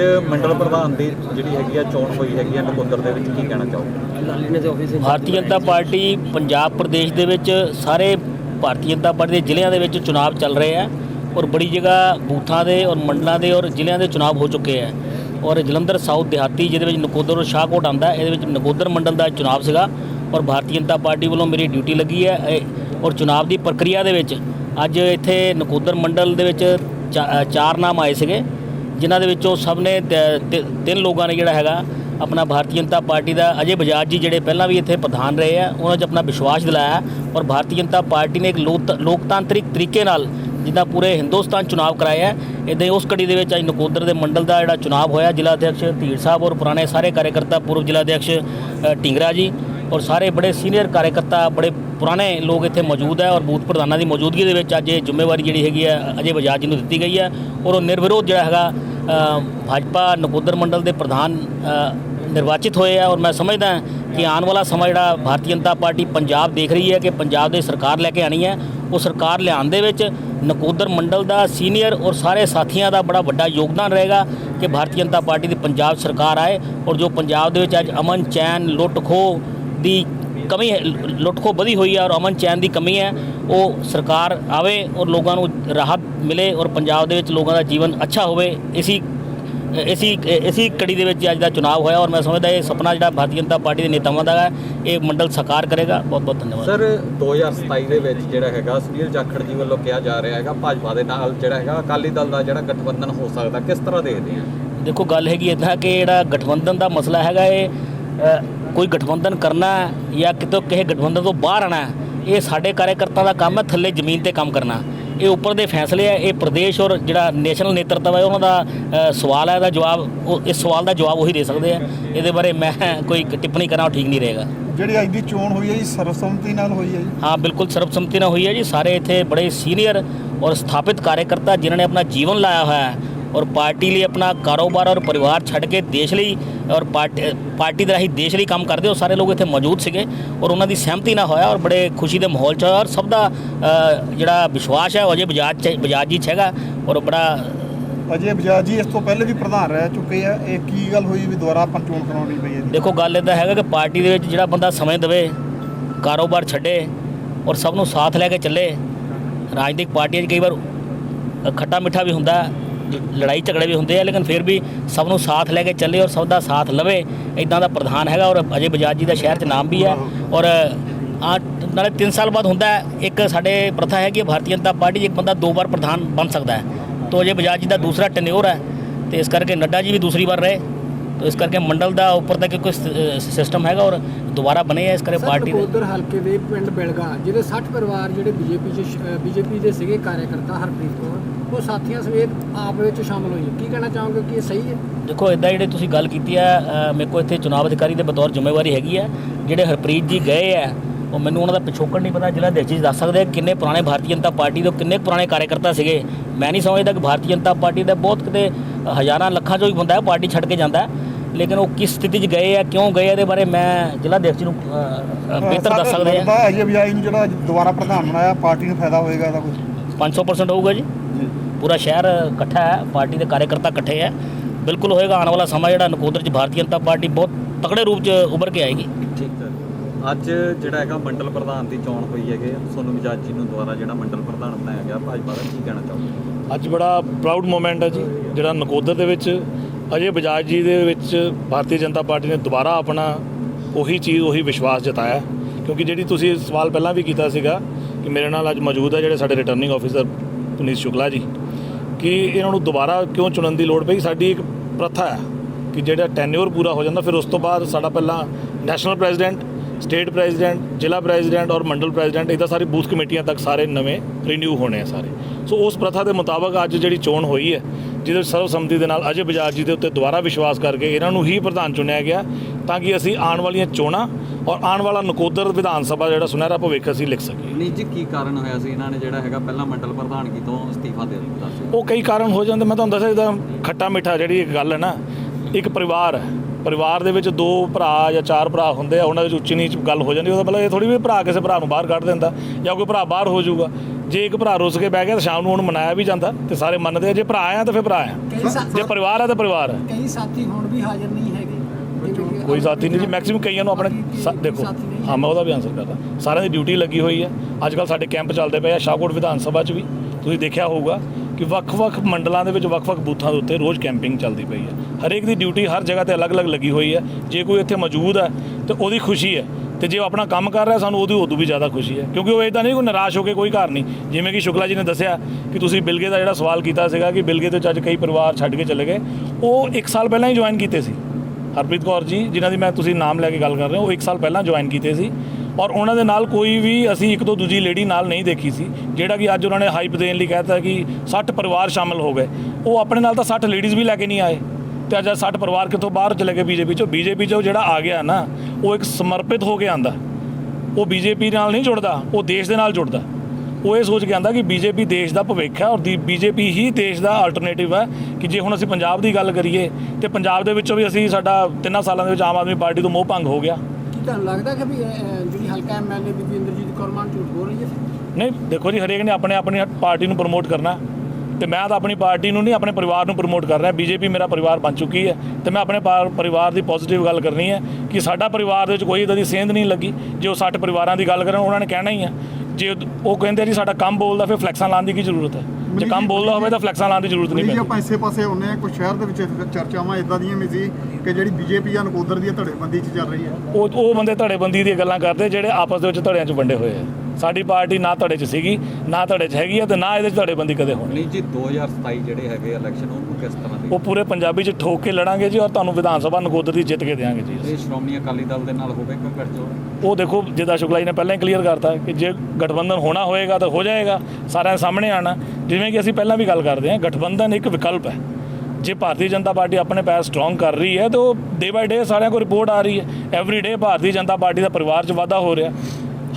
ਅੱਜ ਮੰਡਲ ਪ੍ਰਧਾਨ ਦੀ ਜਿਹੜੀ ਹੈਗੀ ਆ ਚੋਣ ਹੋਈ ਹੈਗੀ ਆ ਨਕੋਦਰ ਦੇ ਵਿੱਚ, ਕੀ ਕਹਿਣਾ ਚਾਹੋਗੇ? ਭਾਰਤੀ ਜਨਤਾ ਪਾਰਟੀ ਪੰਜਾਬ ਪ੍ਰਦੇਸ਼ ਦੇ ਵਿੱਚ ਸਾਰੇ ਭਾਰਤੀ ਜਨਤਾ ਪਾਰਟੀ ਦੇ ਜ਼ਿਲ੍ਹਿਆਂ ਦੇ ਵਿੱਚ ਚੁਣਾਵ ਚੱਲ ਰਹੇ ਆ ਔਰ ਬੜੀ ਜਗ੍ਹਾ ਬੂਥਾਂ ਦੇ ਔਰ ਮੰਡਲਾਂ ਦੇ ਔਰ ਜ਼ਿਲ੍ਹਿਆਂ ਦੇ ਚੁਣਾਵ ਹੋ ਚੁੱਕੇ ਆ ਔਰ ਜਲੰਧਰ ਸਾਊਥ ਦਿਹਾਤੀ, ਜਿਹਦੇ ਵਿੱਚ ਨਕੋਦਰ ਔਰ ਸ਼ਾਹਕੋਟ ਆਂਦਾ ਇਹਦੇ ਵਿੱਚ ਨਕੋਦਰ ਮੰਡਲ ਦਾ ਚੁਣਾਵ ਸੀਗਾ ਔਰ ਭਾਰਤੀ ਜਨਤਾ ਪਾਰਟੀ ਵੱਲੋਂ ਮੇਰੀ ਡਿਊਟੀ ਲੱਗੀ ਹੈ ਔਰ ਚੁਣਾਵ ਦੀ ਪ੍ਰਕਿਰਿਆ ਦੇ ਵਿੱਚ ਅੱਜ ਇੱਥੇ ਨਕੋਦਰ ਮੰਡਲ ਦੇ ਵਿੱਚ ਚਾ- ਚਾਰ ਨਾਮ ਆਏ ਸੀਗੇ। ਜਿਨ੍ਹਾਂ ਦੇ ਵਿੱਚੋਂ ਸਭ ਨੇ ਤ- ਤਿੰਨ ਲੋਕਾਂ ਨੇ ਜਿਹੜਾ ਹੈਗਾ ਆਪਣਾ ਭਾਰਤੀ ਜਨਤਾ ਪਾਰਟੀ ਦਾ ਅਜੇ ਬਜਾਜ ਜੀ ਜਿਹੜੇ ਪਹਿਲਾਂ ਵੀ ਇੱਥੇ ਪ੍ਰਧਾਨ ਰਹੇ ਆ ਉਹਨਾਂ 'ਚ ਆਪਣਾ ਵਿਸ਼ਵਾਸ ਦਿਲਾਇਆ ਔਰ ਭਾਰਤੀ ਜਨਤਾ ਪਾਰਟੀ ਨੇ ਇੱਕ ਲੋਕ ਲੋਕਤਾਂਤਰਿਕ ਤਰੀਕੇ ਨਾਲ ਜਿੱਦਾਂ ਪੂਰੇ ਹਿੰਦੁਸਤਾਨ ਚੁਣਾਵ ਕਰਾਇਆ ਇਦਾਂ ਉਸ ਕੜੀ ਦੇ ਵਿੱਚ ਅੱਜ ਨਕੋਦਰ ਦੇ ਮੰਡਲ ਦਾ ਜਿਹੜਾ ਚੁਣਾਵ ਹੋਇਆ ਜ਼ਿਲ੍ਹਾ ਅਧਿਕਸ਼ ਧੀਰ ਸਾਹਿਬ ਔਰ ਪੁਰਾਣੇ ਸਾਰੇ ਕਾਰਜਕਰਤਾ ਪੂਰਵ ਜ਼ਿਲ੍ਹਾ ਅਧਿਕਸ਼ ਅ, ਢਿੰਗਰਾ ਜੀ। ਔਰ ਸਾਰੇ ਬੜੇ ਸੀਨੀਅਰ ਕਾਰਜਕਰਤਾ, ਬੜੇ ਪੁਰਾਣੇ ਲੋਕ ਇੱਥੇ ਮੌਜੂਦ ਹੈ ਔਰ ਬੂਥ ਪ੍ਰਧਾਨਾਂ ਦੀ ਮੌਜੂਦਗੀ ਦੇ ਵਿੱਚ ਅੱਜ ਇਹ ਜ਼ਿੰਮੇਵਾਰੀ ਜਿਹੜੀ ਹੈਗੀ ਹੈ, ਅਜੇ ਬਜਾਜ ਜੀ ਨੂੰ ਦਿੱਤੀ ਗਈ ਹੈ ਔਰ ਉਹ ਨਿਰਵਿਰੋਧ ਜਿਹੜਾ ਹੈਗਾ ਭਾਜਪਾ ਨਕੋਦਰ ਮੰਡਲ ਦੇ ਪ੍ਰਧਾਨ ਨਿਰਵਾਚਿਤ ਹੋਏ ਆ ਔਰ ਮੈਂ ਸਮਝਦਾ ਕਿ ਆਉਣ ਵਾਲਾ ਸਮਾਂ ਜਿਹੜਾ ਭਾਰਤੀ ਜਨਤਾ ਪਾਰਟੀ ਪੰਜਾਬ ਦੇਖ ਰਹੀ ਹੈ ਕਿ ਪੰਜਾਬ ਦੇ ਸਰਕਾਰ ਲੈ ਕੇ ਆਣੀ ਹੈ, ਉਹ ਸਰਕਾਰ ਲਿਆਉਣ ਦੇ ਵਿੱਚ ਨਕੋਦਰ ਮੰਡਲ ਦਾ ਸੀਨੀਅਰ ਔਰ ਸਾਰੇ ਸਾਥੀਆਂ ਦਾ ਬੜਾ ਵੱਡਾ ਯੋਗਦਾਨ ਰਹੇਗਾ ਕਿ ਭਾਰਤੀ ਜਨਤਾ ਪਾਰਟੀ ਦੀ ਪੰਜਾਬ ਸਰਕਾਰ ਆਏ ਔਰ ਜੋ ਪੰਜਾਬ ਦੇ ਵਿੱਚ ਅੱਜ ਅਮਨ ਚੈਨ, ਲੁੱਟ ਖੋਹ ਦੀ ਕਮੀ ਲੁੱਟ ਖੋਹ ਵਧੀ ਹੋਈ ਹੈ ਔਰ ਅਮਨ ਚੈਨ ਦੀ ਕਮੀ ਹੈ। ਉਹ ਸਰਕਾਰ ਆਵੇ ਔਰ ਲੋਕਾਂ ਨੂੰ ਰਾਹਤ ਮਿਲੇ ਔਰ ਪੰਜਾਬ ਦੇ ਵਿੱਚ ਲੋਕਾਂ ਦਾ ਜੀਵਨ ਅੱਛਾ ਹੋਵੇ ਇਸੀ ਇਸੀ ਇਸੀ ਕੜੀ ਦੇ ਵਿੱਚ ਅੱਜ ਦਾ ਚੁਣਾਵ ਹੋਇਆ ਔਰ ਮੈਂ ਸਮਝਦਾ ਇਹ ਸੁਪਨਾ ਜਿਹੜਾ ਭਾਰਤੀ ਜਨਤਾ ਪਾਰਟੀ ਦੇ ਨੇਤਾਵਾਂ ਦਾ ਹੈ ਇਹ ਮੰਡਲ ਸਾਕਾਰ ਕਰੇਗਾ। ਬਹੁਤ ਬਹੁਤ ਧੰਨਵਾਦ। ਸਰ 2027 ਦੇ ਵਿੱਚ ਜਿਹੜਾ ਹੈਗਾ ਸੁਨੀਲ ਜਾਖੜ ਜੀ ਵੱਲੋਂ ਕਿਹਾ ਜਾ ਰਿਹਾ ਹੈਗਾ ਭਾਜਪਾ ਦੇ ਨਾਲ ਜਿਹੜਾ ਹੈਗਾ ਅਕਾਲੀ ਦਲ ਦਾ ਜਿਹੜਾ ਗਠਬੰਧਨ ਹੋ ਸਕਦਾ ਕਿਸ ਤਰ੍ਹਾਂ ਦੇਖਦੇ ਆ? ਦੇਖੋ ਗੱਲ ਹੈਗੀ ਇਦਾਂ ਕਿ ਜਿਹੜਾ ਗਠਬੰਧਨ ਦਾ ਮਸਲਾ ਹੈਗਾ ਇਹ ਕੋਈ ਗਠਬੰਧਨ ਕਰਨਾ ਹੈ ਜਾਂ ਕਿਤੋਂ ਕਿਸੇ ਗਠਬੰਧਨ ਤੋਂ ਬਾਹਰ ਆਣਾ ਹੈ, ਇਹ ਸਾਡੇ ਕਾਰਜਕਰਤਾ ਦਾ ਕੰਮ ਹੈ ਥੱਲੇ ਜ਼ਮੀਨ ਤੇ ਕੰਮ ਕਰਨਾ। ਇਹ ਉੱਪਰ ਦੇ ਫੈਸਲੇ ਹੈ ਇਹ ਪ੍ਰਦੇਸ਼ ਔਰ ਜਿਹੜਾ ਨੈਸ਼ਨਲ ਨੇਤਰਤਵ ਹੈ ਉਹਨਾਂ ਦਾ ਸਵਾਲ ਹੈ ਇਹਦਾ ਜਵਾਬ ਉਹ ਇਸ ਸਵਾਲ ਦਾ ਜਵਾਬ ਉਹੀ ਦੇ ਸਕਦੇ ਆ ਇਹਦੇ ਬਾਰੇ ਮੈਂ ਕੋਈ ਟਿੱਪਣੀ ਕਰਾਂ ਉਹ ਠੀਕ ਨਹੀਂ ਰਹੇਗਾ। ਜਿਹੜੀ ਅੱਜ ਦੀ ਚੋਣ ਹੋਈ ਹੈ ਜੀ ਸਰਵਸੰਮਤੀ ਨਾਲ ਹੋਈ ਹੈ ਜੀ। ਹਾਂ ਬਿਲਕੁਲ ਸਰਬਸੰਮਤੀ ਨਾਲ ਹੋਈ ਹੈ ਜੀ। ਸਾਰੇ ਇੱਥੇ ਬੜੇ ਸੀਨੀਅਰ ਔਰ ਸਥਾਪਿਤ ਕਾਰਜਕਰਤਾ ਜਿਨ੍ਹਾਂ ਨੇ ਆਪਣਾ ਜੀਵਨ ਲਾਇਆ ਹੋਇਆ ਹੈ ਔਰ ਪਾਰਟੀ ਲਈ ਆਪਣਾ ਕਾਰੋਬਾਰ ਔਰ ਪਰਿਵਾਰ ਛੱਡ ਕੇ ਦੇਸ਼ ਲਈ ਔਰ ਪਾਰਟੀ ਦੇ ਰਾਹੀਂ ਦੇਸ਼ ਲਈ ਕੰਮ ਕਰਦੇ ਉਹ ਸਾਰੇ ਲੋਕ ਇੱਥੇ ਮੌਜੂਦ ਸੀਗੇ ਔਰ ਉਹਨਾਂ ਦੀ ਸਹਿਮਤੀ ਨਾਲ ਹੋਇਆ ਔਰ ਬੜੇ ਖੁਸ਼ੀ ਦੇ ਮਾਹੌਲ 'ਚ ਹੋਇਆ ਔਰ ਸਭ ਦਾ ਜਿਹੜਾ ਵਿਸ਼ਵਾਸ ਹੈ ਅਜੇ ਬਜਾਜ ਬਜਾਜ ਜੀ ਹੈਗਾ ਔਰ ਬੜਾ ਅਜੇ ਬਜਾਜ ਜੀ ਇਸ ਤੋਂ ਪਹਿਲੇ ਵੀ ਪ੍ਰਧਾਨ ਰਹਿ ਚੁੱਕੇ ਆ ਇਹ ਕੀ ਗੱਲ ਹੋਈ ਵੀ ਦੁਬਾਰਾ ਆਪਾਂ ਚੋਣ ਕਰਾਉਣੀ ਪਈ ਹੈ ਦੇਖੋ ਗੱਲ ਇਦਾਂ ਹੈਗਾ ਕਿ ਪਾਰਟੀ ਦੇ ਵਿੱਚ ਜਿਹੜਾ ਬੰਦਾ ਸਮੇਂ ਦੇਵੇ ਕਾਰੋਬਾਰ ਛੱਡੇ ਔਰ ਸਭ ਨੂੰ ਸਾਥ ਲੈ ਕੇ ਚੱਲੇ। ਰਾਜਨੀਤਿਕ ਪਾਰਟੀਆਂ 'ਚ ਕਈ ਵਾਰ ਖੱਟਾ ਮਿੱਠਾ ਵੀ ਹੁੰਦਾ ਲੜਾਈ ਝਗੜੇ ਵੀ ਹੁੰਦੇ ਆ, ਲੇਕਿਨ ਫਿਰ ਵੀ ਸਭ ਨੂੰ ਸਾਥ ਲੈ ਕੇ ਚੱਲੇ ਔਰ ਸਭ ਦਾ ਸਾਥ ਲਵੇ ਇਦਾਂ ਦਾ ਪ੍ਰਧਾਨ ਹੈਗਾ ਔਰ ਅਜੇ ਬਜਾਜ ਜੀ ਦਾ ਸ਼ਹਿਰ 'ਚ ਨਾਮ ਵੀ ਹੈ ਔਰ ਆ ਨਾਲੇ 3 ਸਾਲ ਬਾਅਦ ਹੁੰਦਾ ਇੱਕ ਸਾਡੇ ਪ੍ਰਥਾ ਹੈ ਕਿ ਭਾਰਤੀ ਜਨਤਾ ਪਾਰਟੀ 'ਚ ਇੱਕ ਬੰਦਾ ਦੋ ਵਾਰ ਪ੍ਰਧਾਨ ਬਣ ਸਕਦਾ ਹੈ, ਤੋ ਅਜੇ ਬਜਾਜ ਜੀ ਦਾ ਦੂਸਰਾ ਟੈਨਿਓਰ ਹੈ, ਤੇ ਇਸ ਕਰਕੇ ਨੱਡਾ ਜੀ ਵੀ ਦੂਸਰੀ ਵਾਰ ਰਹੇ। ਤੋ ਇਸ ਕਰਕੇ ਮੰਡਲ ਦਾ ਉੱਪਰ ਤੱਕ ਕੋਈ ਸਿਸਟਮ ਹੈਗਾ ਔਰ ਦੁਬਾਰਾ ਬਣੇ ਆ ਇਸ ਕਰਕੇ ਪਾਰਟੀ ਦੇ ਨਕੋਦਰ ਹਲਕੇ ਦੇ ਪਿੰਡ ਬਿਲਗਾ ਜਿਹਦੇ 60 ਪਰਿਵਾਰ ਜਿਹੜੇ ਬੀਜੇਪੀ ਚ ਬੀਜੇਪੀ ਦੇ ਸੀਗੇ ਕਾਰਜਕਰਤਾ ਹਰਪ੍ਰੀਤ ਕੌਰ ਉਹ ਸਾਥੀਆਂ ਸਮੇਤ ਆਪ ਵਿੱਚ ਸ਼ਾਮਲ ਹੋਈ ਕੀ ਕਹਿਣਾ ਚਾਹੋਗੇ ਕਿ ਇਹ ਸਹੀ ਹੈ? ਦੇਖੋ ਇਦਾਂ ਜਿਹੜੇ ਤੁਸੀਂ ਗੱਲ ਕੀਤੀ ਹੈ ਮੇਰੇ ਕੋਲ ਇੱਥੇ ਚੁਣਾਵ ਅਧਿਕਾਰੀ ਦੇ ਬਤੌਰ ਜ਼ਿੰਮੇਵਾਰੀ ਹੈਗੀ ਹੈ ਜਿਹੜੇ ਹਰਪ੍ਰੀਤ ਜੀ ਗਏ ਆ ਉਹ ਮੈਨੂੰ ਉਹਨਾਂ ਦਾ ਪਿਛੋਕੜ ਨਹੀਂ ਪਤਾ ਜ਼ਿਲ੍ਹਾ ਜੀ ਦੱਸ ਸਕਦੇ ਕਿੰਨੇ ਪੁਰਾਣੇ ਭਾਰਤੀ ਜਨਤਾ ਪਾਰਟੀ ਦੇ ਕਿੰਨੇ ਪੁਰਾਣੇ ਕਾਰਜਕਰਤਾ ਸੀਗੇ। ਮੈਂ ਨਹੀਂ ਸਮਝਦਾ ਕਿ ਭਾਰਤੀ ਜਨਤਾ ਪਾਰਟੀ ਦਾ ਬਹੁਤ ਕਿਤੇ ਹਜ਼ਾਰਾਂ ਲੱਖਾਂ ਚੋਂ ਹੀ ਬੰਦਾ ਹੈ ਪਾਰਟੀ ਛੱਡ ਕੇ ਜਾਂਦਾ ਹੈ। ਲੇਕਿਨ ਉਹ ਕਿਸ ਸਥਿਤੀ 'ਚ ਗਏ ਆ ਕਿਉਂ ਗਏ ਆ ਇਹਦੇ ਬਾਰੇ ਮੈਂ ਜ਼ਿਲ੍ਹਾ ਜੀ ਨੂੰ ਅ, ਅ, ਬਿਹਤਰ ਦੱਸ ਸਕਦੇ ਆ ਲੱਗਦਾ ਅਜੇ ਬਜਾਜ ਨੂੰ ਜਿਹੜਾ ਦੁਬਾਰਾ ਪ੍ਰਧਾਨ ਬਣਾਇਆ ਪਾਰਟੀ ਨੂੰ ਫਾਇਦਾ ਹੋਏਗਾ ਇਹਦਾ ਕੁਝ 500% ਹੋਊਗਾ ਜੀ। ਪੂਰਾ ਸ਼ਹਿਰ ਇਕੱਠਾ ਹੈ ਪਾਰਟੀ ਦੇ ਕਾਰਜਕਰਤਾ ਇਕੱਠੇ ਹੈ। ਬਿਲਕੁਲ ਹੋਏਗਾ ਆਉਣ ਵਾਲਾ ਸਮਾਂ ਜਿਹੜਾ ਨਕੋਦਰ 'ਚ ਭਾਰਤੀ ਜਨਤਾ ਪਾਰਟੀ ਬਹੁਤ ਤਕੜੇ ਰੂਪ 'ਚ ਉੱਭਰ ਕੇ ਆਏਗੀ। ਠੀਕ ਹੈ ਅੱਜ ਜਿਹੜਾ ਹੈਗਾ ਮੰਡਲ ਪ੍ਰਧਾਨ ਦੀ ਚੋਣ ਹੋਈ ਹੈਗੇ ਸੋਨੂ ਮਿਜਾਜ ਜੀ ਨੂੰ ਦੁਬਾਰਾ ਜਿਹੜਾ ਮੰਡਲ ਪ੍ਰਧਾਨ ਬਣਾਇਆ ਗਿਆ। ਭਾਜਪਾ ਦਾ ਕੀ ਕਹਿਣਾ ਚਾਹੋਗੇ? ਅੱਜ ਬੜਾ ਪ੍ਰਾਊਡ ਮੂਮੈਂਟ ਹੈ ਜੀ। ਜਿਹੜਾ ਨਕੋਦਰ ਦੇ ਵਿੱਚ ਅਜੇ ਬਜਾਜ ਜੀ ਦੇ ਵਿੱਚ ਭਾਰਤੀ ਜਨਤਾ ਪਾਰਟੀ ਨੇ ਦੁਬਾਰਾ ਆਪਣਾ ਉਹੀ ਚੀਜ਼, ਉਹੀ ਵਿਸ਼ਵਾਸ ਜਤਾਇਆ ਕਿਉਂਕਿ ਜਿਹੜੀ ਤੁਸੀਂ ਸਵਾਲ ਪਹਿਲਾਂ ਵੀ ਕੀਤਾ ਸੀਗਾ ਕਿ ਮੇਰੇ ਨਾਲ ਅੱਜ ਮੌਜੂਦ ਹੈ ਜਿਹੜੇ ਸਾਡੇ ਰਿਟਰਨਿੰਗ ਆਫੀਸਰ ਪੁਨੀਤ ਸ਼ੁਕਲਾ ਜੀ, ਕਿ ਇਹਨਾਂ ਨੂੰ ਦੁਬਾਰਾ ਕਿਉਂ ਚੁਣਨ ਦੀ ਲੋੜ ਪਈ? ਸਾਡੀ ਇੱਕ ਪ੍ਰਥਾ ਹੈ ਕਿ ਜਿਹੜਾ ਟੈਨਿਓਰ ਪੂਰਾ ਹੋ ਜਾਂਦਾ, ਫਿਰ ਉਸ ਤੋਂ ਬਾਅਦ ਸਾਡਾ ਪਹਿਲਾਂ ਨੈਸ਼ਨਲ ਪ੍ਰੈਜ਼ੀਡੈਂਟ ਸਟੇਟ ਪ੍ਰੈਜ਼ੀਡੈਂਟ ਜ਼ਿਲ੍ਹਾ ਪ੍ਰੈਜ਼ੀਡੈਂਟ ਔਰ ਮੰਡਲ ਪ੍ਰੈਜ਼ੀਡੈਂਟ ਇਹਦਾ ਸਾਰੀ ਬੂਥ ਕਮੇਟੀਆਂ ਤੱਕ ਸਾਰੇ ਨਵੇਂ ਰੀਨਿਊ ਹੋਣੇ ਆ ਸਾਰੇ। ਸੋ ਉਸ ਪ੍ਰਥਾ ਦੇ ਮੁਤਾਬਕ ਅੱਜ ਜਿਹੜੀ ਚੋਣ ਹੋਈ ਹੈ ਜਿਹਦੇ ਵਿੱਚ ਸਰਵਸੰਮਤੀ ਦੇ ਨਾਲ ਅਜੇ ਬਜਾਜ ਜੀ ਦੇ ਉੱਤੇ ਦੁਬਾਰਾ ਵਿਸ਼ਵਾਸ ਕਰਕੇ ਇਹਨਾਂ ਨੂੰ ਹੀ ਪ੍ਰਧਾਨ ਚੁਣਿਆ ਗਿਆ ਤਾਂ ਕਿ ਅਸੀਂ ਆਉਣ ਵਾਲੀਆਂ ਚੋਣਾਂ ਔਰ ਆਉਣ ਵਾਲਾ ਨਕੋਦਰ ਵਿਧਾਨ ਸਭਾ ਜਿਹੜਾ ਸੁਨਹਿਰਾ ਭਵਿੱਖ ਅਸੀਂ ਲਿਖ ਸਕੀਏ। ਨਿੱਜੀ ਕੀ ਕਾਰਨ ਹੋਇਆ ਸੀ? ਇਹਨਾਂ ਨੇ ਜਿਹੜਾ ਹੈਗਾ ਪਹਿਲਾਂ ਮੰਡਲ ਪ੍ਰਧਾਨਗੀ ਤੋਂ ਅਸਤੀਫਾ ਦੇ ਦਿੱਤਾ ਸੀ। ਉਹ ਕਈ ਕਾਰਨ ਹੋ ਜਾਂਦੇ ਮੈਂ ਤੁਹਾਨੂੰ ਦੱਸਿਆ ਜਿੱਦਾਂ ਖੱਟਾ ਮਿੱਠਾ ਜਿਹੜੀ ਇੱਕ ਗੱਲ ਹੈ ਨਾ ਇੱਕ ਪਰਿਵਾਰ ਹੈ ਪਰਿਵਾਰ ਦੇ ਵਿੱਚ ਦੋ ਭਰਾ ਜਾਂ ਚਾਰ ਭਰਾ ਹੁੰਦੇ ਆ ਉਹਨਾਂ ਵਿੱਚ ਉੱਚੀ ਨੀਚ ਗੱਲ ਹੋ ਜਾਂਦੀ ਉਹਦਾ ਮਤਲਬ ਇਹ ਥੋੜੀ ਵੀ ਭਰਾ ਕਿਸੇ ਭਰਾ ਨੂੰ ਬਾਹਰ ਕੱਢ ਦਿੰਦਾ ਜਾਂ ਕੋਈ ਭਰਾ ਬਾਹਰ ਹੋ ਜਾਊਗਾ। ਜੇ ਇੱਕ ਭਰਾ ਰੁੱਸ ਕੇ ਬਹਿ ਗਿਆ ਤਾਂ ਸ਼ਾਮ ਨੂੰ ਉਹਨੂੰ ਮਨਾਇਆ ਵੀ ਜਾਂਦਾ ਤੇ ਸਾਰੇ ਮੰਨਦੇ ਆ ਜੇ ਭਰਾ ਆ ਤਾਂ ਫਿਰ ਭਰਾ ਆ ਜੇ ਪਰਿਵਾਰ ਆ ਤਾਂ ਪਰਿਵਾਰ ਆ। ਕਈ ਸਾਥੀ ਹੁਣ ਵੀ ਹਾਜ਼ਰ ਨਹੀਂ ਹੈਗੇ। ਕੋਈ ਸਾਥੀ ਨਹੀਂ ਜੀ ਮੈਕਸਿਮਮ ਕਈਆਂ ਨੂੰ ਆਪਣੇ ਦੇਖੋ ਹਾਂ ਮੈਂ ਉਹਦਾ ਵੀ ਆਨਸਰ ਕਰਦਾ। ਸਾਰਿਆਂ ਦੀ ਡਿਊਟੀ ਲੱਗੀ ਹੋਈ ਹੈ ਅੱਜ ਕੱਲ ਸਾਡੇ ਕੈਂਪ ਚੱਲਦੇ ਪਏ ਆ ਸ਼ਾਹਕੋਟ ਵਿਧਾਨ ਸਭਾ 'ਚ ਵੀ। ਤੁਸੀਂ ਦੇਖਿਆ ਹੋਊਗਾ ਕਿ ਵੱਖ-ਵੱਖ ਮੰਡਲਾਂ ਦੇ ਵਿੱਚ ਵੱਖ-ਵੱਖ ਬੂਥਾਂ ਦੇ ਉੱਤੇ ਰੋਜ਼ ਕੈਂਪਿੰਗ ਚੱਲਦੀ ਪਈ ਹੈ। ਹਰੇਕ ਦੀ ਡਿਊਟੀ ਹਰ ਜਗ੍ਹਾ ਤੇ ਅਲੱਗ-ਅਲੱਗ ਲੱਗੀ ਹੋਈ ਹੈ। ਜੇ ਕੋਈ ਇੱਥੇ ਮੌਜੂਦ ਹੈ, ਤੇ ਉਹਦੀ ਖੁਸ਼ੀ ਹੈ। ਤੇ ਜੇ ਉਹ ਆਪਣਾ ਕੰਮ ਕਰ ਰਿਹਾ, ਸਾਨੂੰ ਉਹਦੀ ਉਦੋਂ ਵੀ ਜ਼ਿਆਦਾ ਖੁਸ਼ੀ ਹੈ। ਕਿਉਂਕਿ ਉਹ ਇਦਾਂ ਨਹੀਂ, ਕੋਈ ਨਿਰਾਸ਼ ਹੋ ਕੇ ਕੋਈ ਘਰ ਨਹੀਂ। ਜਿਵੇਂ ਕਿ ਸ਼ੁਕਲਾ ਜੀ ਨੇ ਦੱਸਿਆ ਕਿ ਤੁਸੀਂ ਬਿਲਗੇ ਦਾ ਜਿਹੜਾ ਸਵਾਲ ਕੀਤਾ ਸੀਗਾ ਕਿ ਬਿਲਗੇ ਤੋਂ ਅੱਜ ਕਈ ਪਰਿਵਾਰ ਛੱਡ ਕੇ ਚਲੇ ਗਏ। ਉਹ 1 ਸਾਲ ਪਹਿਲਾਂ ਹੀ ਜੁਆਇਨ ਕੀਤੇ ਸੀ। ਹਰਪ੍ਰੀਤ ਕੌਰ ਜੀ, ਜਿਨ੍ਹਾਂ ਦੀ ਮੈਂ ਤੁਸੀਂ ਨਾਮ ਲੈ ਕੇ ਗੱਲ ਕਰ ਰਹੇ ਹੋ, ਉਹ 1 ਸਾਲ ਪਹਿਲਾਂ ਜੁਆਇਨ ਕੀਤੇ ਸੀ। ਔਰ ਉਹਨਾਂ ਦੇ ਨਾਲ ਕੋਈ ਵੀ ਅਸੀਂ ਇੱਕ ਤੋਂ ਦੂਜੀ ਲੇਡੀ ਨਾਲ ਨਹੀਂ ਦੇਖੀ ਸੀ, ਜਿਹੜਾ ਕਿ ਅੱਜ ਉਹਨਾਂ ਨੇ ਹਾਈਪ ਦੇਣ ਲਈ ਕਹਿਤਾ ਕਿ 60 ਪਰਿਵਾਰ ਸ਼ਾਮਲ ਹੋ ਗਏ। ਉਹ ਆਪਣੇ ਨਾਲ ਤਾਂ 60 ਲੇਡੀਜ਼ ਵੀ ਲੈ ਕੇ ਨਹੀਂ ਆਏ ਤੇ ਅੱਜ 60 ਪਰਿਵਾਰ ਕਿੱਥੋਂ ਬਾਹਰ ਚਲੇ ਗਏ ਬੀਜੇਪੀ ਚੋਂ। ਬੀਜੇਪੀ ਚੋਂ ਜਿਹੜਾ ਆ ਗਿਆ ਨਾ, ਉਹ ਇੱਕ ਸਮਰਪਿਤ ਹੋ ਕੇ ਆਂਦਾ। ਉਹ ਬੀਜੇਪੀ ਨਾਲ ਨਹੀਂ ਜੁੜਦਾ, ਉਹ ਦੇਸ਼ ਦੇ ਨਾਲ ਜੁੜਦਾ। ਉਹ ਇਹ ਸੋਚ ਕੇ ਆਂਦਾ ਕਿ ਬੀਜੇਪੀ ਦੇਸ਼ ਦਾ ਭਵਿੱਖ ਹੈ ਔਰ ਦੀ ਬੀਜੇਪੀ ਹੀ ਦੇਸ਼ ਦਾ ਆਲਟਰਨੇਟਿਵ ਹੈ ਕਿ ਜੇ ਹੁਣ ਅਸੀਂ ਪੰਜਾਬ ਦੀ ਗੱਲ ਕਰੀਏ ਤੇ ਪੰਜਾਬ ਦੇ ਵਿੱਚੋਂ ਵੀ ਅਸੀਂ ਸਾਡਾ ਤਿੰਨਾਂ ਸਾਲਾਂ ਦੇ ਵਿੱਚ ਆਮ ਆਦਮੀ ਪਾਰਟੀ ਤੋਂ ਮੋਹ ਭੰਗ ਹੋ ਗਿਆ। ਤੁਹਾਨੂੰ ਲੱਗਦਾ ਕਿ ਵੀ ਇਹ, ਐਮਐਲਏ ਬੀਬੀ ਕੌਰ ਮਾਨ ਝੂਠ ਬੋਲ ਰਹੀ ਹੈ ਨਹੀਂ ਦੇਖੋ ਜੀ ਹਰੇਕ ਨੇ ਆਪਣੇ ਆਪਣੀ ਪਾਰਟੀ ਨੂੰ ਪ੍ਰਮੋਟ ਕਰਨਾ ਹੈ। ਤੇ ਮੈਂ ਤਾਂ ਆਪਣੀ ਪਾਰਟੀ ਨੂੰ ਨਹੀਂ ਆਪਣੇ ਪਰਿਵਾਰ ਨੂੰ ਪ੍ਰਮੋਟ ਕਰ ਰਿਹਾ। ਬੀਜੇਪੀ ਮੇਰਾ ਪਰਿਵਾਰ ਬਣ ਚੁੱਕੀ ਹੈ। ਤੇ ਮੈਂ ਆਪਣੇ ਪਰਿਵਾਰ ਦੀ ਪੋਜ਼ਿਟਿਵ ਗੱਲ ਕਰਨੀ ਹੈ ਕਿ ਸਾਡਾ ਪਰਿਵਾਰ ਦੇ ਵਿੱਚ ਕੋਈ ਇਦਾਂ ਦੀ ਸੇਂਧ ਨਹੀਂ ਲੱਗੀ। ਜੇ ਉਹ 60 ਪਰਿਵਾਰਾਂ ਦੀ ਗੱਲ ਕਰਨ ਉਹਨਾਂ ਨੇ ਕਹਿਣਾ ਹੀ ਹੈ। ਜੇ ਉਹ ਕਹਿੰਦੇ ਆ ਜੀ ਸਾਡਾ ਕੰਮ ਬੋਲਦਾ ਫਿਰ ਫਲੈਕਸਾਂ ਲਾਉਣ ਦੀ ਕੀ ਜ਼ਰੂਰਤ ਹੈ? ਜੇ ਕੰਮ ਬੋਲਦਾ ਹੋਵੇ ਤਾਂ ਫਲੈਕਸਾਂ ਲਾਉਣ ਦੀ ਜ਼ਰੂਰਤ ਨਹੀਂ ਪੈਂਦੀ। ਆਪਾਂ ਇਸੇ ਪਾਸੇ ਹੁੰਨੇ ਆ ਕੁਝ ਸ਼ਹਿਰ ਦੇ ਵਿੱਚ ਚਰਚਾਵਾਂ ਇਦਾਂ ਦੀਆਂ ਵੀ ਸੀ ਕਿ ਜਿਹੜੀ ਬੀਜੇਪੀ ਆ ਨਕੋਦਰ ਦੀ ਧੜੇਬੰਦੀ 'ਚ ਚੱਲ ਰਹੀ ਹੈ। ਉਹ ਉਹ ਬੰਦੇ ਧੜੇਬੰਦੀ ਦੀਆਂ ਗੱਲਾਂ ਕਰਦੇ ਜਿਹੜੇ ਆਪਸ ਦੇ ਵਿੱਚ ਧੜਿਆਂ 'ਚ ਵੰਡੇ ਹੋਏ ਆ। ਸਾਡੀ ਪਾਰਟੀ ਨਾ ਧੜੇ 'ਚ ਸੀਗੀ ਨਾ ਧੜੇ 'ਚ ਹੈਗੀ ਆ ਤੇ ਨਾ ਇਹਦੇ 'ਚ ਧੜੇਬੰਦੀ ਕਦੇ ਹੋਣੀ। ਜੀ 2027 ਜਿਹੜੇ ਹੈਗੇ ਇਲੈਕਸ਼ਨ ਉਹਨੂੰ ਕਿਸ ਤਰ੍ਹਾਂ ਦੀ ਉਹ ਪੂਰੇ ਪੰਜਾਬੀ 'ਚ ਠੋਕ ਕੇ ਲੜਾਂਗੇ ਜੀ ਔਰ ਤੁਹਾਨੂੰ ਵਿਧਾਨ ਸਭਾ ਨਕੋਦਰ ਦੀ ਜਿੱਤ ਕੇ ਦੇਵਾਂਗੇ ਜੀ। ਇਹ ਸ਼੍ਰੋਮਣੀ ਅਕਾਲੀ ਦਲ ਦੇ ਨਾਲ ਹੋਵੇਗਾ ਗੱਠਜੋੜ ਉਹ ਦੇਖੋ ਜਿੱਦਾਂ ਸ਼ੁਕਲਾ ਜੀ ਨੇ ਪਹਿਲਾਂ ਹੀ ਕਲੀਅਰ ਕਰਤਾ ਕਿ ਜੇ ਗਠਬੰਧਨ ਹੋਣਾ ਹੋਏਗਾ ਤਾਂ ਹੋ ਜਾਏਗਾ ਸਾਰਿਆਂ ਦੇ ਸਾਹਮਣੇ ਆਣਾ। ਜਿਵੇਂ ਕਿ ਅਸੀਂ ਪਹਿਲਾਂ ਵੀ ਗੱਲ ਕਰਦੇ ਹਾਂ ਗਠਬੰਧਨ ਇੱਕ ਵਿਕਲਪ ਹੈ। ਜੇ ਭਾਰਤੀ ਜਨਤਾ ਪਾਰਟੀ ਆਪਣੇ ਪੈਰ ਸਟਰੋਂਗ ਕਰ ਰਹੀ ਹੈ ਤਾਂ ਉਹ ਡੇ ਬਾਈ ਡੇ ਸਾਰਿਆਂ ਕੋਲ ਰਿਪੋਰਟ ਆ ਰਹੀ ਹੈ। ਐਵਰੀ ਡੇ ਭਾਰਤੀ ਜਨਤਾ ਪਾਰਟੀ ਦਾ ਪਰਿਵਾਰ 'ਚ ਵਾਧਾ ਹੋ ਰਿਹਾ।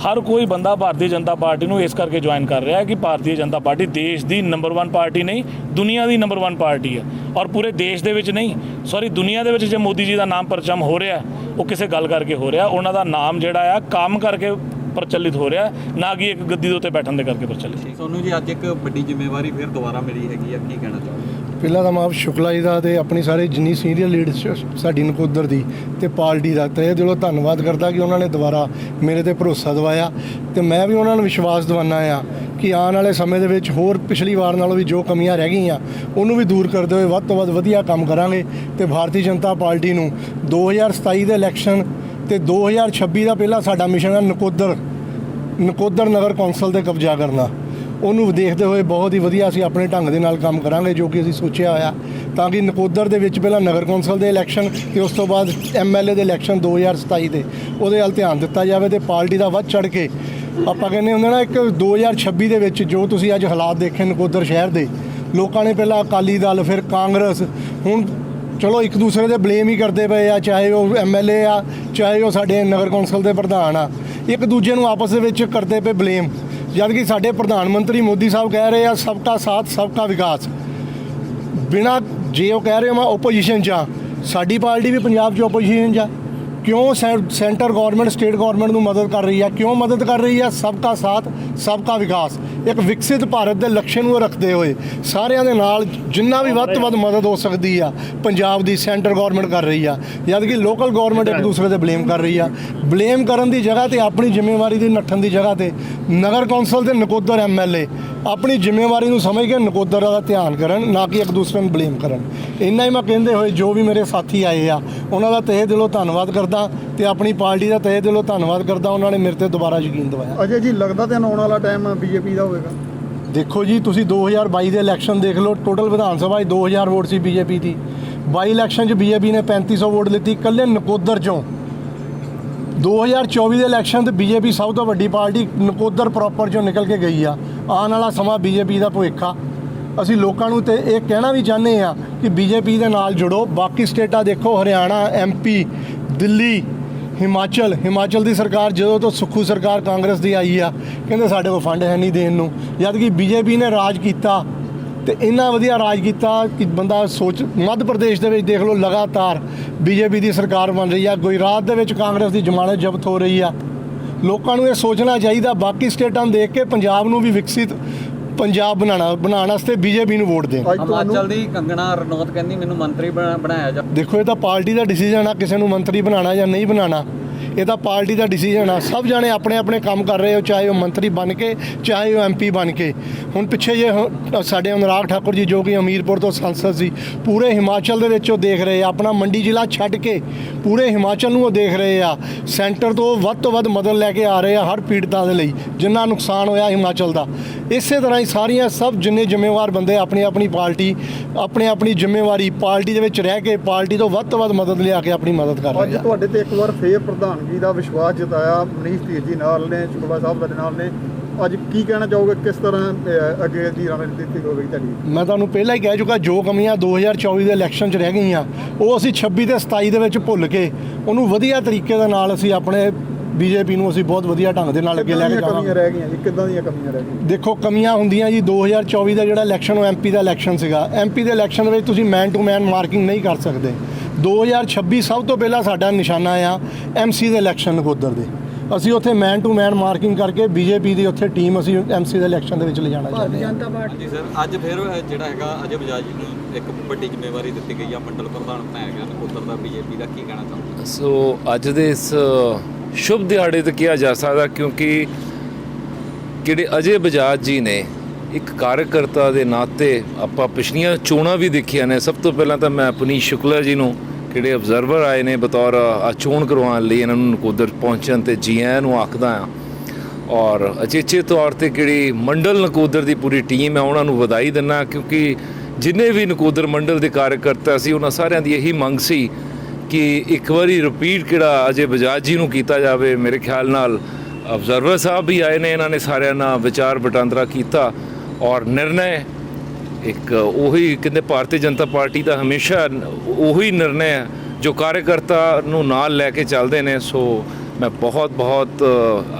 ਹਰ ਕੋਈ ਬੰਦਾ ਭਾਰਤੀ ਜਨਤਾ ਪਾਰਟੀ ਨੂੰ ਇਸ ਕਰਕੇ ਜੁਆਇਨ ਕਰ ਰਿਹਾ ਹੈ ਕਿ ਭਾਰਤੀ ਜਨਤਾ ਪਾਰਟੀ ਦੇਸ਼ ਦੀ ਨੰਬਰ 1 ਪਾਰਟੀ ਨਹੀਂ, ਦੁਨੀਆ ਦੀ ਨੰਬਰ 1 ਪਾਰਟੀ ਹੈ ਔਰ ਪੂਰੇ ਦੇਸ਼ ਦੇ ਵਿੱਚ ਨਹੀਂ ਸੌਰੀ ਦੁਨੀਆ ਦੇ ਵਿੱਚ ਜੇ ਮੋਦੀ ਜੀ ਦਾ ਨਾਮ ਪਰਚਮ ਹੋ ਰਿਹਾ ਉਹ ਕਿਸੇ ਗੱਲ ਕਰਕੇ ਹੋ ਰਿਹਾ, ਉਹਨਾਂ ਦਾ ਨਾਮ ਜਿਹੜਾ ਆ, ਕੰਮ ਕਰਕੇ ਪ੍ਰਚਲਿਤ ਹੋ ਰਿਹਾ ਨਾ ਕਿ ਇੱਕ ਗੱਦੀ ਦੇ ਉੱਤੇ ਬੈਠਣ ਦੇ ਕਰਕੇ ਪ੍ਰਚਲਿਤ। ਸੋਨੂੰ ਜੀ, ਅੱਜ ਇੱਕ ਵੱਡੀ ਜ਼ਿੰਮੇਵਾਰੀ ਫਿਰ ਦੁਬਾਰਾ ਮਿਲੀ ਹੈਗੀ ਆ, ਕੀ ਕਹਿਣਾ ਚਾਹੋਗੇ? ਪਹਿਲਾਂ ਤਾਂ ਮੈਂ ਆਪ ਸ਼ੁਕਲਾ ਜੀ ਦਾ ਤੇ ਆਪਣੀ ਸਾਰੇ ਜਿੰਨੀ ਸੀਨੀਅਰ ਲੀਡਰਸ਼ਿਪ ਸਾਡੀ ਨਕੋਦਰ ਦੀ ਤੇ ਪਾਰਟੀ ਦਾ ਤਹਿ ਦਿਲੋਂ ਧੰਨਵਾਦ ਕਰਦਾ ਕਿ ਉਹਨਾਂ ਨੇ ਦੁਬਾਰਾ ਮੇਰੇ ਤੇ ਭਰੋਸਾ ਦਿਵਾਇਆ ਤੇ ਮੈਂ ਵੀ ਉਹਨਾਂ ਨੂੰ ਵਿਸ਼ਵਾਸ ਦਿਵਾਨਾ ਆ ਕਿ ਆਉਣ ਵਾਲੇ ਸਮੇਂ ਦੇ ਵਿੱਚ ਹੋਰ ਪਿਛਲੀ ਵਾਰ ਨਾਲੋਂ ਵੀ ਜੋ ਕਮੀਆਂ ਰਹਿ ਗਈਆਂ, ਉਹਨੂੰ ਵੀ ਦੂਰ ਕਰਦੇ ਹੋਏ ਵੱਧ ਤੋਂ ਵੱਧ ਵਧੀਆ ਕੰਮ ਕਰਾਂਗੇ ਤੇ ਭਾਰਤੀ ਜਨਤਾ ਪਾਰਟੀ ਨੂੰ 2027 ਦੇ ਇਲੈਕਸ਼ਨ ਤੇ 2026 ਦਾ ਪਹਿਲਾ ਸਾਡਾ ਮਿਸ਼ਨ ਹੈ ਨਕੋਦਰ ਨਕੋਦਰ ਨਗਰ ਕੌਂਸਲ ਤੇ ਕਬਜ਼ਾ ਕਰਨਾ। ਉਹਨੂੰ ਦੇਖਦੇ ਹੋਏ ਬਹੁਤ ਹੀ ਵਧੀਆ ਅਸੀਂ ਆਪਣੇ ਢੰਗ ਦੇ ਨਾਲ ਕੰਮ ਕਰਾਂਗੇ, ਜੋ ਕਿ ਅਸੀਂ ਸੋਚਿਆ ਹੋਇਆ। ਤਾਂ ਕਿ ਨਕੋਦਰ ਦੇ ਵਿੱਚ ਪਹਿਲਾਂ ਨਗਰ ਕੌਂਸਲ ਦੇ ਇਲੈਕਸ਼ਨ ਤੇ ਉਸ ਤੋਂ ਬਾਅਦ ਐਮਐਲਏ ਦੇ ਇਲੈਕਸ਼ਨ 2027 ਦੇ। ਉਹਦੇ ਵੱਲ ਧਿਆਨ ਦਿੱਤਾ ਜਾਵੇ ਤੇ ਪਾਰਟੀ ਦਾ ਵੱਧ ਚੜ ਕੇ, ਆਪਾਂ ਕਹਿੰਦੇ ਹੁੰਦੇ ਨਾ ਇੱਕ 2026 ਦੇ ਵਿੱਚ ਜੋ ਤੁਸੀਂ ਅੱਜ ਹਾਲਾਤ ਦੇਖੇ ਨਕੋਦਰ ਸ਼ਹਿਰ ਦੇ, ਲੋਕਾਂ ਨੇ ਪਹਿਲਾਂ ਅਕਾਲੀ ਦਲ, ਫਿਰ ਕਾਂਗਰਸ, ਹੁਣ ਚਲੋ ਇੱਕ ਦੂਸਰੇ ਦੇ ਬਲੇਮ ਹੀ ਕਰਦੇ ਪਏ ਆ, ਚਾਹੇ ਉਹ ਐਮਐਲਏ ਆ, ਚਾਹੇ ਉਹ ਸਾਡੇ ਨਗਰ ਕੌਂਸਲ ਦੇ ਪ੍ਰਧਾਨ ਆ, ਇੱਕ ਦੂਜੇ ਨੂੰ ਆਪਸ ਦੇ ਵਿੱਚ ਕਰਦੇ ਪਏ ਬਲੇਮ। ਜਦ ਕਿ ਸਾਡੇ ਪ੍ਰਧਾਨ ਮੰਤਰੀ ਮੋਦੀ ਸਾਹਿਬ ਕਹਿ ਰਹੇ ਆ ਸਭ ਸਬਕਾ ਸਾਥ ਸਭ ਸਬਕਾ ਵਿਕਾਸ। ਬਿਨਾ ਜੇ ਉਹ ਕਹਿ ਰਹੇ ਹੋ ਮੈਂ ਓਪੋਜੀਸ਼ਨ 'ਚ ਆ। ਸਾਡੀ ਪਾਰਟੀ ਵੀ ਪੰਜਾਬ 'ਚ ਓਪੋਜੀਸ਼ਨ 'ਚ ਆ। ਕਿਉਂ ਸੈਂ- ਸੈਂਟਰ ਗਵਰਨਮੈਂਟ ਸਟੇਟ ਗਵਰਨਮੈਂਟ ਨੂੰ ਮਦਦ ਕਰ ਰਹੀ ਆ? ਕਿਉਂ ਮਦਦ ਕਰ ਰਹੀ ਆ? ਸਭ ਸਬਕਾ ਸਾਥ ਸਭ ਸਬਕਾ ਵਿਕਾਸ, ਇੱਕ ਵਿਕਸਿਤ ਭਾਰਤ ਦੇ ਲਕਸ਼ਯ ਨੂੰ ਰੱਖਦੇ ਹੋਏ ਸਾਰਿਆਂ ਦੇ ਨਾਲ ਜਿੰਨਾ ਵੀ ਵੱਧ ਤੋਂ ਵੱਧ ਮਦਦ ਹੋ ਸਕਦੀ ਆ, ਪੰਜਾਬ ਦੀ ਸੈਂਟਰ ਗਵਰਨਮੈਂਟ ਕਰ ਰਹੀ ਆ, ਜਦ ਕਿ ਲੋਕਲ ਗਵਰਨਮੈਂਟ ਇੱਕ ਦੂਸਰੇ ਤੇ ਬਲੇਮ ਕਰ ਰਹੀ ਆ। ਬਲੇਮ ਕਰਨ ਦੀ ਜਗ੍ਹਾ ਤੇ ਆਪਣੀ ਜ਼ਿੰਮੇਵਾਰੀ ਦੀ ਨੱਠਣ ਦੀ ਜਗ੍ਹਾ ਤੇ ਨਗਰ ਕੌਂਸਲ ਦੇ ਨਕੋਦਰ ਐਮਐਲਏ ਆਪਣੀ ਜ਼ਿੰਮੇਵਾਰੀ ਨੂੰ ਸਮਝ ਕੇ ਨਕੋਦਰ ਦਾ ਧਿਆਨ ਕਰਨ, ਨਾ ਕਿ ਇੱਕ ਦੂਸਰੇ ਨੂੰ ਬਲੇਮ ਕਰਨ। ਇੰਨਾ ਹੀ ਮੈਂ ਕਹਿੰਦੇ ਹੋਏ ਜੋ ਵੀ ਮੇਰੇ ਸਾਥੀ ਆਏ ਆ, ਉਹਨਾਂ ਦਾ ਤਹਿ ਦਿਲੋਂ ਧੰਨਵਾਦ ਕਰਦਾ ਤੇ ਆਪਣੀ ਪਾਰਟੀ ਦਾ ਤਹਿ ਦਿਲੋਂ ਧੰਨਵਾਦ ਕਰਦਾ, ਉਹਨਾਂ ਨੇ ਮੇਰੇ ਤੇ ਦੁਬਾਰਾ ਯਕੀਨ ਦਿਵਾਇਆ। ਅਜੇ ਜੀ ਲੱਗਦਾ ਤੇ ਆਉਣ ਵਾਲਾ ਟਾਈਮ ਬੀਜੇਪੀ ਦਾ ਹੋਵੇਗਾ। ਦੇਖੋ ਜੀ, ਤੁਸੀਂ 2022 ਦੇ ਇਲੈਕਸ਼ਨ ਦੇਖ ਲਓ ਟੋਟਲ ਵਿਧਾਨ ਸਭਾ 'ਚ 2000 ਵੋਟ ਸੀ ਬੀਜੇਪੀ ਦੀ। ਬਾਈ ਇਲੈਕਸ਼ਨ 'ਚ ਬੀਜੇਪੀ ਨੇ 3500 ਵੋਟ ਲਿੱਤੀ, ਇਕੱਲੇ ਨਕੋਦਰ 'ਚੋਂ। 2024 ਦੇ ਇਲੈਕਸ਼ਨ ਤੇ ਬੀਜੇਪੀ ਸਭ ਤੋਂ ਵੱਡੀ ਪਾਰਟੀ ਨਕੋਦਰ ਪ੍ਰੋਪਰ 'ਚੋਂ ਨਿਕਲ ਕੇ ਗਈ ਆ। ਆਉਣ ਵਾਲਾ ਸਮਾਂ ਬੀਜੇਪੀ ਦਾ ਭਵਿੱਖ ਆ। ਅਸੀਂ ਲੋਕਾਂ ਨੂੰ ਤੇ ਇਹ ਕਹਿਣਾ ਵੀ ਚਾਹੁੰਦੇ ਆ ਕਿ ਬੀਜੇਪੀ ਦੇ ਨਾਲ ਜੁੜੋ। ਬਾਕੀ ਸਟੇਟਾਂ ਦੇਖੋ, ਹਰਿਆਣਾ ਐਮਪੀ ਦਿੱਲੀ ਹਿਮਾਚਲ ਹਿਮਾਚਲ ਦੀ ਸਰਕਾਰ ਜਦੋਂ ਤੋਂ ਸੁੱਖੂ ਸਰਕਾਰ ਕਾਂਗਰਸ ਦੀ ਆਈ ਆ, ਕਹਿੰਦੇ ਸਾਡੇ ਕੋਲ ਫੰਡ ਹੈ ਨਹੀਂ ਦੇਣ ਨੂੰ। ਜਦ ਕਿ ਬੀਜੇਪੀ ਨੇ ਰਾਜ ਕੀਤਾ ਤੇ ਇੰਨਾ ਵਧੀਆ ਰਾਜ ਕੀਤਾ ਕਿ ਬੰਦਾ ਸੋਚ, ਮੱਧ ਪ੍ਰਦੇਸ਼ ਦੇ ਵਿੱਚ ਦੇਖ ਲਓ ਲਗਾਤਾਰ ਬੀਜੇਪੀ ਦੀ ਸਰਕਾਰ ਬਣ ਰਹੀ ਆ, ਗੁਜਰਾਤ ਦੇ ਵਿੱਚ ਕਾਂਗਰਸ ਦੀ ਜ਼ਮਾਨਤ ਜ਼ਬਤ ਹੋ ਰਹੀ ਆ। ਲੋਕਾਂ ਨੂੰ ਇਹ ਸੋਚਣਾ ਚਾਹੀਦਾ, ਬਾਕੀ ਸਟੇਟਾਂ ਨੂੰ ਦੇਖ ਕੇ ਪੰਜਾਬ ਨੂੰ ਵੀ ਵਿਕਸਿਤ ਪੰਜਾਬ ਬਣਾਉਣਾ ਬਣਾਉਣ ਵਾਸਤੇ ਬੀਜੇਪੀ ਨੂੰ ਵੋਟ ਦੇਣ। ਤੁਹਾਨੂੰ ਹਿਮਾਚਲ ਦੀ ਕੰਗਣਾ ਰਣੌਤ ਕਹਿੰਦੀ ਮੈਨੂੰ ਮੰਤਰੀ ਬਣਾ- ਬਣਾਇਆ ਜਾ ਦੇਖੋ ਇਹ ਤਾਂ ਪਾਰਟੀ ਦਾ ਡਿਸੀਜਨ ਆ ਕਿਸੇ ਨੂੰ ਮੰਤਰੀ ਬਣਾਉਣਾ ਜਾਂ ਨਹੀਂ ਬਣਾਉਣਾ। ਇਹ ਤਾਂ ਪਾਰਟੀ ਦਾ ਡਿਸੀਜਨ ਆ। ਸਭ ਜਾਣੇ ਆਪਣੇ ਆਪਣੇ ਕੰਮ ਕਰ ਰਹੇ ਹੋ, ਚਾਹੇ ਉਹ ਮੰਤਰੀ ਬਣ ਕੇ, ਚਾਹੇ ਉਹ ਐਮਪੀ ਬਣ ਕੇ। ਹੁਣ ਪਿੱਛੇ ਜੇ ਹੁਣ ਸਾਡੇ ਅਨੁਰਾਗ ਠਾਕੁਰ ਜੀ ਜੋ ਕਿ ਅਮੀਰਪੁਰ ਤੋਂ ਸੰਸਦ ਸੀ, ਪੂਰੇ ਹਿਮਾਚਲ ਦੇ ਵਿੱਚ ਉਹ ਦੇਖ ਰਹੇ ਆ। ਆਪਣਾ ਮੰਡੀ ਜ਼ਿਲ੍ਹਾ ਛੱਡ ਕੇ ਪੂਰੇ ਹਿਮਾਚਲ ਨੂੰ ਉਹ ਦੇਖ ਰਹੇ ਆ। ਸੈਂਟਰ ਤੋਂ ਵੱਧ ਤੋਂ ਵੱਧ ਮਦਦ ਲੈ ਕੇ ਆ ਰਹੇ ਆ ਹਰ ਪੀੜਤਾਂ ਦੇ ਲਈ, ਜਿੰਨਾ ਨੁਕਸਾਨ ਹੋਇਆ ਹਿਮਾਚਲ ਦਾ। ਇਸੇ ਤਰ੍ਹਾਂ ਹੀ ਸਾਰੀਆਂ ਸਭ ਜਿੰਨੇ ਜ਼ਿੰਮੇਵਾਰ ਬੰਦੇ ਆਪਣੀ ਆਪਣੀ ਪਾਰਟੀ, ਆਪਣੇ ਆਪਣੀ ਜ਼ਿੰਮੇਵਾਰੀ ਪਾਰਟੀ ਦੇ ਵਿੱਚ ਰਹਿ ਕੇ ਪਾਰਟੀ ਤੋਂ ਵੱਧ ਤੋਂ ਵੱਧ ਮਦਦ ਲਿਆ ਕੇ ਆਪਣੀ ਮਦਦ ਕਰ ਰਹੇ ਅੱਜ ਤੁਹਾਡੇ ਤੇ ਇੱਕ ਵਾਰ ਫੇਰ ਜੀ ਦਾ ਵਿਸ਼ਵਾਸ ਜਤਾਇਆ, ਮਨੀਸ਼ ਧੀਰ ਜੀ ਨਾਲ ਨੇ, ਸ਼ੁਕਲਾ ਸਾਹਿਬ ਦੇ ਨਾਲ ਨੇ। ਅੱਜ ਕੀ ਕਹਿਣਾ ਚਾਹੋਗੇ, ਕਿਸ ਤਰ੍ਹਾਂ ਅੱਗੇ ਦੀ ਰਣਨੀਤੀ ਹੋਵੇਗੀ ਤੁਹਾਡੀ? ਮੈਂ ਤੁਹਾਨੂੰ ਪਹਿਲਾਂ ਹੀ ਕਹਿ ਚੁੱਕਾ, ਜੋ ਕਮੀਆਂ 2024 ਦੇ ਇਲੈਕਸ਼ਨ 'ਚ ਰਹਿ ਗਈਆਂ, ਉਹ ਅਸੀਂ 26 ਤੇ 27 ਦੇ ਵਿੱਚ ਭੁੱਲ ਕੇ, ਉਹਨੂੰ ਵਧੀਆ ਤਰੀਕੇ ਦੇ ਨਾਲ ਅਸੀਂ ਆਪਣੇ ਬੀਜੇਪੀ ਨੂੰ ਅਸੀਂ ਬਹੁਤ ਵਧੀਆ ਢੰਗ ਦੇ ਨਾਲ ਅੱਗੇ ਲੈ ਕੇ ਕਮੀਆਂ ਜਾਵਾਂਗੇ। ਰਹਿ ਗਈਆਂ ਜੀ? ਕਿੱਦਾਂ ਦੀਆਂ ਕਮੀਆਂ ਰਹਿ ਗਈਆਂ? ਦੇਖੋ ਕਮੀਆਂ ਹੁੰਦੀਆਂ ਜੀ 2024 ਦਾ ਜਿਹੜਾ ਇਲੈਕਸ਼ਨ ਉਹ ਐਮਪੀ ਦਾ ਇਲੈਕਸ਼ਨ ਸੀਗਾ। ਐਮਪੀ ਦੇ ਇਲੈਕਸ਼ਨ ਦੇ ਵਿੱਚ ਤੁਸੀਂ ਮੈਨ ਟੂ ਮੈਨ ਮਾਰਕਿੰਗ ਨਹੀਂ ਕਰ ਸਕਦੇ। 2026 ਸਭ ਤੋਂ ਪਹਿਲਾਂ ਸਾਡਾ ਨਿਸ਼ਾਨਾ ਆ ਐਮਸੀ ਦੇ ਇਲੈਕਸ਼ਨ ਨਕੋਦਰ ਦੇ। ਅਸੀਂ ਉੱਥੇ ਮੈਨ ਟੂ ਮੈਨ ਮਾਰਕਿੰਗ ਕਰਕੇ ਬੀਜੇਪੀ ਦੀ ਉੱਥੇ ਟੀਮ ਅਸੀਂ ਐਮਸੀ ਦੇ ਇਲੈਕਸ਼ਨ ਦੇ ਵਿੱਚ ਲਿਜਾਣਾ ਭਾਰਤੀ ਚਾਹੁੰਦੇ ਹਾਂ ਜਨਤਾ ਪਾਰਟੀ ਹਾਂਜੀ ਸਰ ਅੱਜ ਫਿਰ ਜਿਹੜਾ ਹੈਗਾ ਅਜੇ ਬਜਾਜ ਜੀ ਨੂੰ ਇੱਕ ਵੱਡੀ ਜ਼ਿੰਮੇਵਾਰੀ ਦਿੱਤੀ ਗਈ ਆ ਮੰਡਲ ਪ੍ਰਧਾਨ ਬਣਾਇਆ ਗਿਆ ਨਕੋਦਰ ਦਾ ਬੀਜੇਪੀ ਦਾ ਕੀ ਕਹਿਣਾ ਚਾਹੋਗੇ? ਸੋ ਅੱਜ ਦੇ ਇਸ ਸ਼ੁਭ ਦਿਹਾੜੇ ਤੇ ਕਿਹਾ ਜਾ ਸਕਦਾ ਕਿਉਂਕਿ ਕਿਹੜੇ ਅਜੇ ਬਜਾਜ ਜੀ ਨੇ ਇੱਕ ਕਾਰਜਕਰਤਾ ਦੇ ਨਾਤੇ ਆਪਾਂ ਪਿਛਲੀਆਂ ਚੋਣਾਂ ਵੀ ਦੇਖੀਆਂ ਨੇ। ਸਭ ਤੋਂ ਪਹਿਲਾਂ ਤਾਂ ਮੈਂ ਆਪਣੀ ਸ਼ੁਕਲਾ ਜੀ ਨੂੰ ਕਿਹੜੇ ਅਬਜ਼ਰਵਰ ਆਏ ਨੇ ਬਤੌਰ ਆ ਚੋਣ ਕਰਵਾਉਣ ਲਈ ਇਹਨਾਂ ਨੂੰ ਨਕੋਦਰ ਪਹੁੰਚਣ ਤੇ ਜੀ ਨੂੰ ਆਖਦਾ ਆ ਔਰ ਅਚੇਚੇ ਤੌਰ ਤੇ ਕਿਹੜੀ ਮੰਡਲ ਨਕੋਦਰ ਦੀ ਪੂਰੀ ਟੀਮ ਹੈ, ਉਹਨਾਂ ਨੂੰ ਵਧਾਈ ਦਿੰਨਾ ਕਿਉਂਕਿ ਜਿੰਨੇ ਵੀ ਨਕੋਦਰ ਮੰਡਲ ਦੇ ਕਾਰਜਕਰਤਾ ਸੀ, ਉਹਨਾਂ ਸਾਰਿਆਂ ਦੀ ਇਹੀ ਮੰਗ ਸੀ ਕਿ ਇੱਕ ਵਾਰੀ ਰਿਪੀਟ ਕਿਹੜਾ ਅਜੇ ਬਜਾਜ ਜੀ ਨੂੰ ਕੀਤਾ ਜਾਵੇ, ਮੇਰੇ ਖਿਆਲ ਨਾਲ ਅਬਜ਼ਰਵਰ ਸਾਹਿਬ ਵੀ ਆਏ ਨੇ, ਇਹਨਾਂ ਨੇ ਸਾਰਿਆਂ ਨਾਲ ਵਿਚਾਰ ਵਟਾਂਦਰਾ ਕੀਤਾ ਔਰ ਨਿਰਣੈ ਇੱਕ ਉਹੀ ਕਹਿੰਦੇ ਭਾਰਤੀ ਜਨਤਾ ਪਾਰਟੀ ਦਾ ਹਮੇਸ਼ਾ ਉਹੀ ਨਿਰਣੈ ਜੋ ਕਾਰਜਕਰਤਾ ਨੂੰ ਨਾਲ ਲੈ ਕੇ ਚੱਲਦੇ ਨੇ, ਸੋ ਮੈਂ ਬਹੁਤ ਬਹੁਤ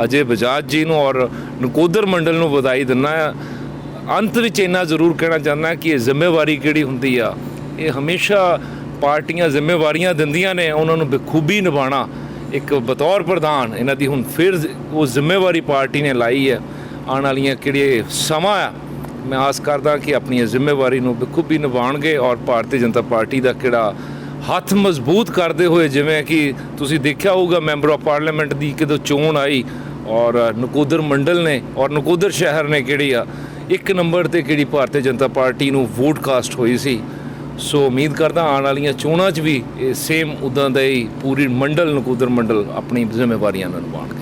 ਅਜੇ ਬਜਾਜ ਜੀ ਨੂੰ ਔਰ ਨਕੋਦਰ ਮੰਡਲ ਨੂੰ ਵਧਾਈ ਦਿੰਦਾ ਅੰਤ ਵਿੱਚ ਇੰਨਾ ਜ਼ਰੂਰ ਕਹਿਣਾ ਚਾਹੁੰਦਾ ਕਿ ਇਹ ਜ਼ਿੰਮੇਵਾਰੀ ਕਿਹੜੀ ਹੁੰਦੀ ਆ, ਇਹ ਹਮੇਸ਼ਾ ਪਾਰਟੀਆਂ ਜ਼ਿੰਮੇਵਾਰੀਆਂ ਦਿੰਦੀਆਂ ਨੇ, ਉਹਨਾਂ ਨੂੰ ਬਖੂਬੀ ਨਿਭਾਉਣਾ ਇੱਕ ਬਤੌਰ ਪ੍ਰਧਾਨ ਇਹਨਾਂ ਦੀ। ਹੁਣ ਫਿਰ ਉਹ ਜ਼ਿੰਮੇਵਾਰੀ ਪਾਰਟੀ ਨੇ ਲਾਈ ਹੈ। ਆਉਣ ਵਾਲੀਆਂ ਕਿਹੜੇ ਸਮਾਂ ਆ, ਮੈਂ ਆਸ ਕਰਦਾ ਕਿ ਆਪਣੀ ਜ਼ਿੰਮੇਵਾਰੀ ਨੂੰ ਬਖੂਬੀ ਨਿਭਾਉਣਗੇ ਔਰ ਭਾਰਤੀ ਜਨਤਾ ਪਾਰਟੀ ਦਾ ਕਿਹੜਾ ਹੱਥ ਮਜ਼ਬੂਤ ਕਰਦੇ ਹੋਏ, ਜਿਵੇਂ ਕਿ ਤੁਸੀਂ ਦੇਖਿਆ ਹੋਊਗਾ, ਮੈਂਬਰ ਆਫ ਪਾਰਲੀਮੈਂਟ ਦੀ ਕਿਦੋਂ ਚੋਣ ਆਈ ਔਰ ਨਕੋਦਰ ਮੰਡਲ ਨੇ ਔਰ ਨਕੋਦਰ ਸ਼ਹਿਰ ਨੇ ਕਿਹੜੀ ਆ, ਇੱਕ ਨੰਬਰ ਤੇ ਕਿਹੜੀ ਭਾਰਤੀ ਜਨਤਾ ਪਾਰਟੀ ਨੂੰ ਵੋਟ ਕਾਸਟ ਹੋਈ ਸੀ। ਸੋ ਉਮੀਦ ਕਰਦਾ ਆਉਣ ਵਾਲੀਆਂ ਚੋਣਾਂ 'ਚ ਵੀ ਇਹ ਸੇਮ ਉਦਾਂ ਦਾ ਹੀ ਪੂਰੀ ਮੰਡਲ, ਨਕੋਦਰ ਮੰਡਲ ਆਪਣੀ ਜ਼ਿੰਮੇਵਾਰੀਆਂ ਨੂੰ ਨਿਭਾਉਣਗੇ।